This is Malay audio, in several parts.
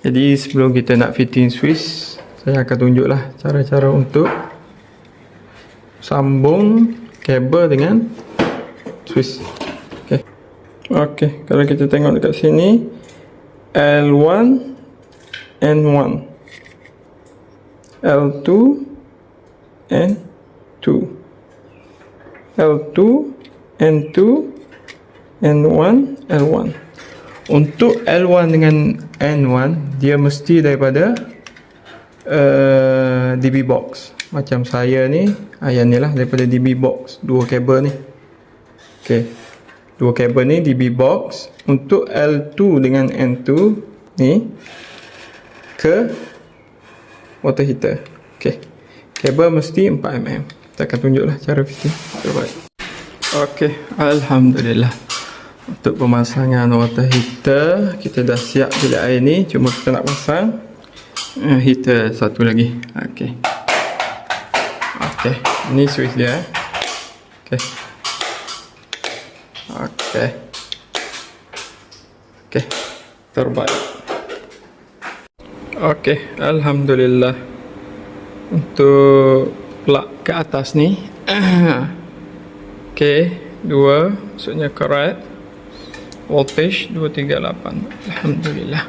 Jadi sebelum kita nak fitting switch, saya akan tunjuklah cara-cara untuk sambung kabel dengan switch. Okey. Okey, kalau kita tengok dekat sini L1 N1 L2 N2 L2 N2 N1 L1 untuk L1 dengan N1 dia mesti daripada uh, DB box. Macam saya ni ah, yang ni lah daripada DB box dua kabel ni. Ok. Dua kabel ni DB box. Untuk L2 dengan N2 ni ke water heater. Ok. Kabel mesti 4mm kita akan tunjuklah cara fitting terbaik. Ok. Alhamdulillah untuk pemasangan water heater kita dah siap bilik air ni. Cuma kita nak pasang uh, heater satu lagi. Okey. Okey. Ni switch dia eh. okey. Okey. Okey. Terbaik. Okey. Alhamdulillah. Untuk plug ke atas ni okey. Dua maksudnya correct voltage 238 Alhamdulillah.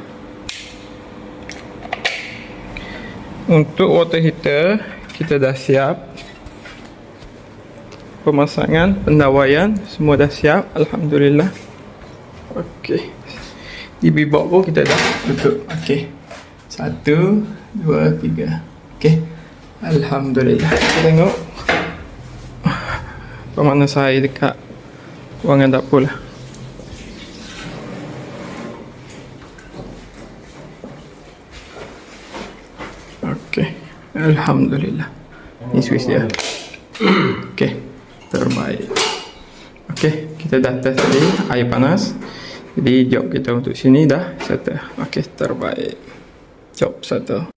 Untuk water heater kita dah siap. Pemasangan pendawaian semua dah siap. Alhamdulillah. Ok DB box pun kita dah tutup ok satu dua tiga. Ok Alhamdulillah. Kita tengok. Pemanas air dekat ruangan dapur lah Okey. Alhamdulillah. Ni switch dia. Okey. Terbaik. Okey, kita dah test tadi air panas. Jadi job kita untuk sini dah settle. Okey, terbaik. Job settle.